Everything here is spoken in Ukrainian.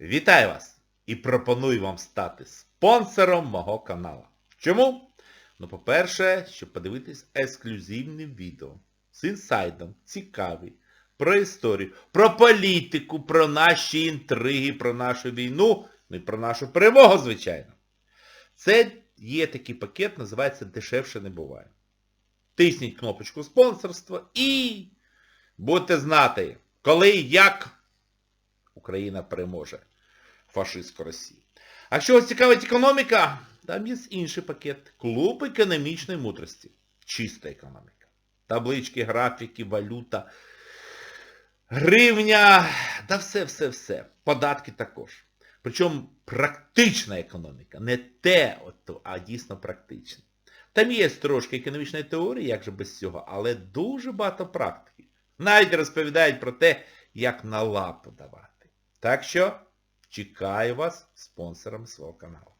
Вітаю вас і пропоную вам стати спонсором мого каналу. Чому? Ну, по-перше, щоб подивитись ексклюзивне відео з інсайдом, цікаві, про історію, про політику, про наші інтриги, про нашу війну, ну і про нашу перемогу, звичайно. Це є такий пакет, називається Дешевше не буває. Тисніть кнопочку спонсорства і будете знати, коли як Україна переможе фашистську Росію. А якщо вас цікавить економіка, там є інший пакет. Клуб економічної мудрості. Чиста економіка. Таблички, графіки, валюта, гривня, да все-все-все. Податки також. Причому практична економіка. Не те, от, а дійсно практична. Там є трошки економічної теорії, як же без цього, але дуже багато практики. Навіть розповідають про те, як на лапу давати. Так що чекаю вас спонсором свого каналу.